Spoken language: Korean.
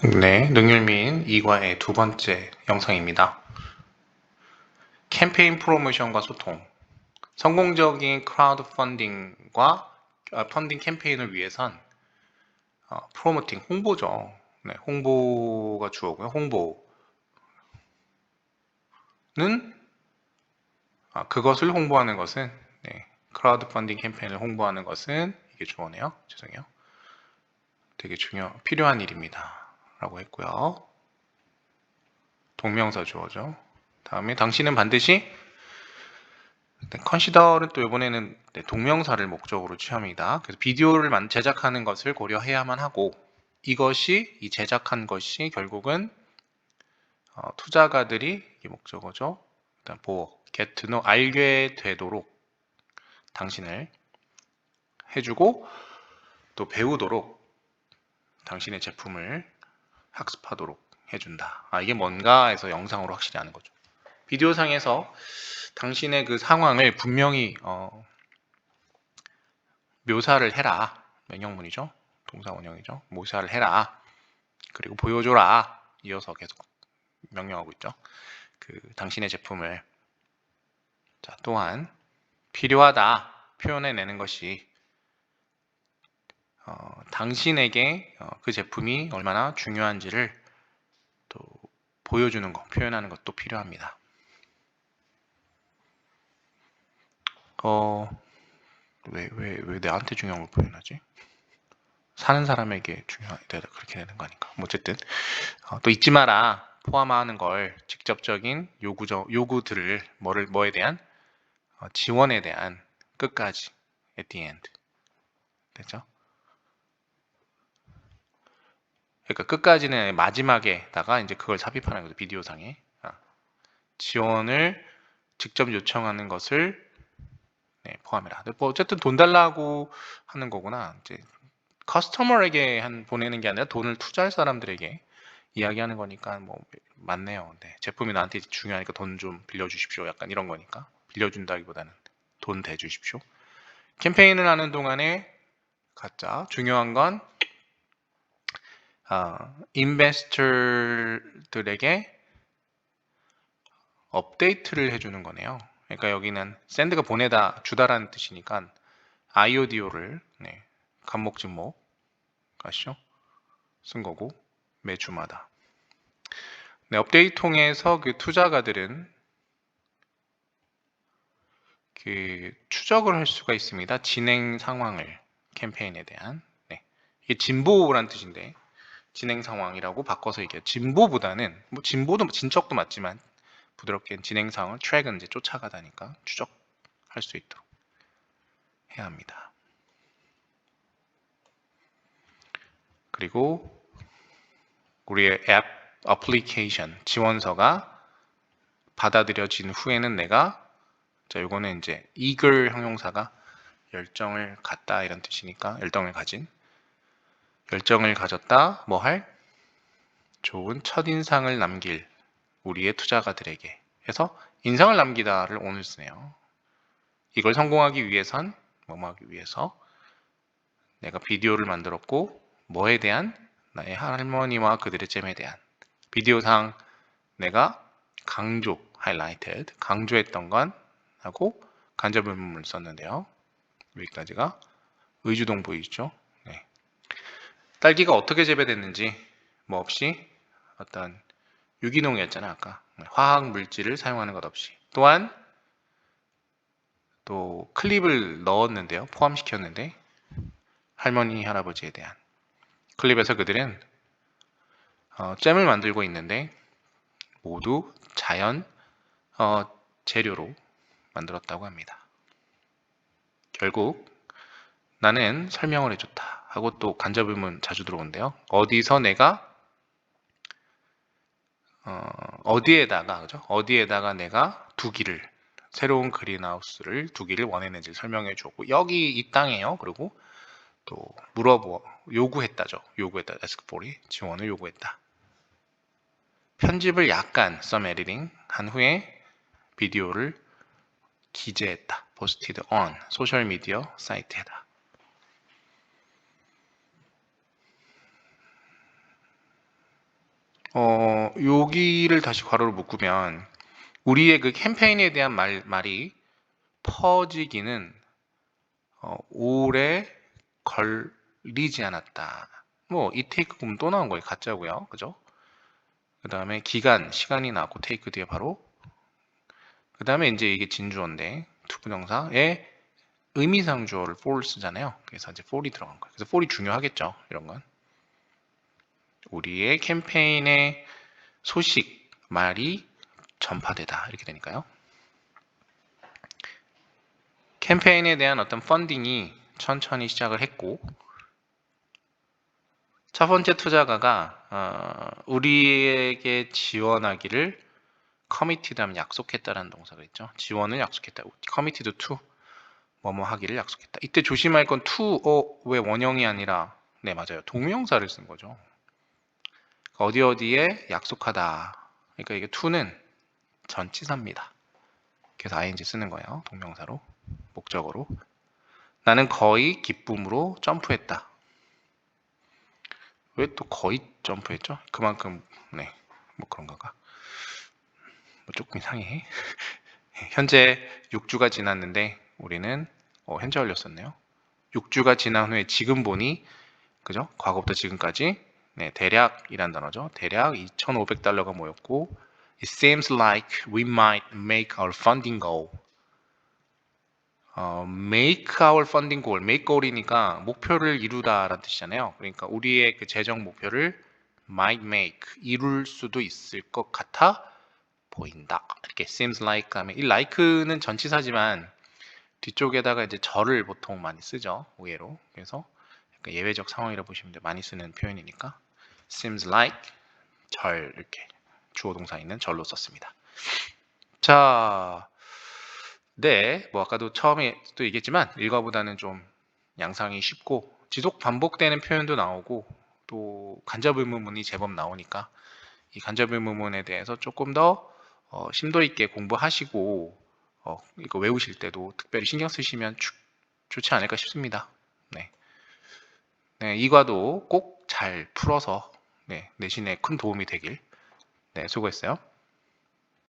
네, 능률민 2과의 두 번째 영상입니다. 캠페인 프로모션과 소통. 성공적인 크라우드 펀딩과 아, 펀딩 캠페인을 위해선 어, 프로모팅, 홍보죠. 네, 홍보가 주어고요. 홍보는 아, 그것을 홍보하는 것은 네, 크라우드 펀딩 캠페인을 홍보하는 것은 이게 주어네요. 죄송해요. 되게 중요 필요한 일입니다. 라고 했고요. 동명사 주어죠. 다음에 당신은 반드시 네, 컨시더는 또 이번에는 네, 동명사를 목적으로 취합니다. 그래서 비디오를 만- 제작하는 것을 고려해야만 하고 이것이 이 제작한 것이 결국은 어, 투자가들이 이 목적어죠. 일단 보호, get to know, 알게 되도록 당신을 해주고 또 배우도록 당신의 제품을 학습하도록 해준다. 아, 이게 뭔가 해서 영상으로 확실히 아는 거죠. 비디오상에서 당신의 그 상황을 분명히 어, 묘사를 해라. 명령문이죠. 동사 원형이죠. 묘사를 해라. 그리고 보여줘라. 이어서 계속 명령하고 있죠. 그 당신의 제품을 자, 또한 필요하다 표현해내는 것이 어, 당신에게 어, 그 제품이 얼마나 중요한지를 또 보여주는 것, 표현하는 것도 필요합니다. 어, 왜, 왜, 왜 내한테 중요한 걸 표현하지? 사는 사람에게 중요하다 그렇게 되는 거니까. 뭐 어쨌든 어, 또 잊지 마라 포함하는 걸 직접적인 요구저 요구들을 뭐를 뭐에 대한 어, 지원에 대한 끝까지 at the end 됐죠? 그러니까 끝까지는 마지막에다가 이제 그걸 삽입하는 거죠 비디오상에 아, 지원을 직접 요청하는 것을 네, 포함해라. 뭐 어쨌든 돈 달라고 하는 거구나. 이제 커스터머에게 한 보내는 게 아니라 돈을 투자할 사람들에게 이야기하는 거니까 뭐 맞네요. 네, 제품이 나한테 중요하니까 돈 좀 빌려주십시오. 약간 이런 거니까 빌려준다기보다는 돈 대주십시오. 캠페인을 하는 동안에 가짜 중요한 건 아, 인베스터들에게 업데이트를 해주는 거네요. 그러니까 여기는 샌드가 보내다 주다라는 뜻이니까 IODO를 네, 간목 진목 아시죠? 쓴 거고 매주마다. 네, 업데이트 통해서 그 투자가들은 그 추적을 할 수가 있습니다. 진행 상황을 캠페인에 대한 네. 이게 진보라는 뜻인데 진행 상황이라고 바꿔서 얘기해요. 진보보다는 뭐 진보도 진척도 맞지만 부드럽게 진행 상황을 트랙은 이제 쫓아가다니까 추적할 수 있도록 해야 합니다. 그리고 우리의 앱 어플리케이션 지원서가 받아들여진 후에는 내가 자 이거는 이제 eager 형용사가 열정을 갖다 이런 뜻이니까 열정을 가진 열정을 가졌다 뭐 할 좋은 첫인상을 남길 우리의 투자가들에게 해서 인상을 남기다를 오늘 쓰네요. 이걸 성공하기 위해선 뭐뭐 하기 위해서 내가 비디오를 만들었고 뭐에 대한 나의 할머니와 그들의 잼에 대한 비디오상 내가 강조 highlighted 강조했던 건 하고 간접의문을 썼는데요. 여기까지가 의주동부이죠. 네. 딸기가 어떻게 재배됐는지 뭐 없이 어떤 유기농이었잖아 아까 화학 물질을 사용하는 것 없이 또한 또 클립을 넣었는데요 포함시켰는데 할머니 할아버지에 대한 클립에서 그들은 어, 잼을 만들고 있는데 모두 자연 어, 재료로 만들었다고 합니다. 결국 나는 설명을 해줬다 하고 또 간접 의문 자주 들어오는데요. 어디서 내가 어, 디에다가 그죠? 어디에다가 내가 두기를 새로운 그린하우스를 두기를 원했는지 설명해 주었고 여기 이 땅에요. 그리고 또 물어보 요구했다죠. 요구했다. 에스크폴이 지원을 요구했다. 편집을 약간 editing 한 후에 비디오를 기재했다. posted on 소셜 미디어 사이트에다. 어, 여기를 다시 괄호를 묶으면 우리의 그 캠페인에 대한 말, 말이 퍼지기는 어, 오래 걸리지 않았다. 뭐 이 테이크 보면 또 나온 거예요. 가짜고요. 그죠? 그 다음에 기간, 시간이 나왔고 테이크 뒤에 바로 그 다음에 이제 이게 진주어인데 투부정사에 의미상 주어를 for 쓰잖아요. 그래서 이제 for이 들어간 거예요. 그래서 for이 중요하겠죠. 이런 건. 우리의 캠페인의 소식, 말이 전파되다. 이렇게 되니까요. 캠페인에 대한 어떤 펀딩이 천천히 시작을 했고 첫 번째 투자가가 어, 우리에게 지원하기를 committed 하면 약속했다라는 동사가 있죠. 지원을 약속했다. committed to 뭐뭐 하기를 약속했다. 이때 조심할 건 to 어, 왜 원형이 아니라 네 맞아요. 동명사를 쓴 거죠. 어디 어디에 약속하다. 그러니까 이게 to는 전치사입니다. 그래서 ing 쓰는 거예요. 동명사로 목적으로. 나는 거의 기쁨으로 점프했다. 왜 또 거의 점프했죠? 그만큼 네, 뭐 그런 건가? 뭐 조금 이상해. 현재 6주가 지났는데 우리는 어, 현재 올렸었네요. 6주가 지난 후에 지금 보니 그죠? 과거부터 지금까지 네, 대략이란 단어죠. 대략 2,500달러가 모였고 It seems like we might make our funding goal. 어, make our funding goal. make goal이니까 목표를 이루다라는 뜻이잖아요. 그러니까 우리의 그 재정 목표를 might make 이룰 수도 있을 것 같아 보인다. 이렇게 seems like 하면 이 like는 전치사지만 뒤쪽에다가 이제 절을 보통 많이 쓰죠. 의외로. 그래서 예외적 상황이라 보시면 돼요. 많이 쓰는 표현이니까 seems like 절 이렇게 주어 동사 있는 절로 썼습니다. 자, 네, 뭐 아까도 처음에 또 얘기했지만 일과보다는 좀 양상이 쉽고 지속 반복되는 표현도 나오고 또 간접 의문문이 제법 나오니까 이 간접 의문문에 대해서 조금 더 어, 심도 있게 공부하시고 어, 이거 외우실 때도 특별히 신경 쓰시면 주- 좋지 않을까 싶습니다. 네. 네, 이과도 꼭 잘 풀어서 네, 내신에 큰 도움이 되길. 네, 수고했어요.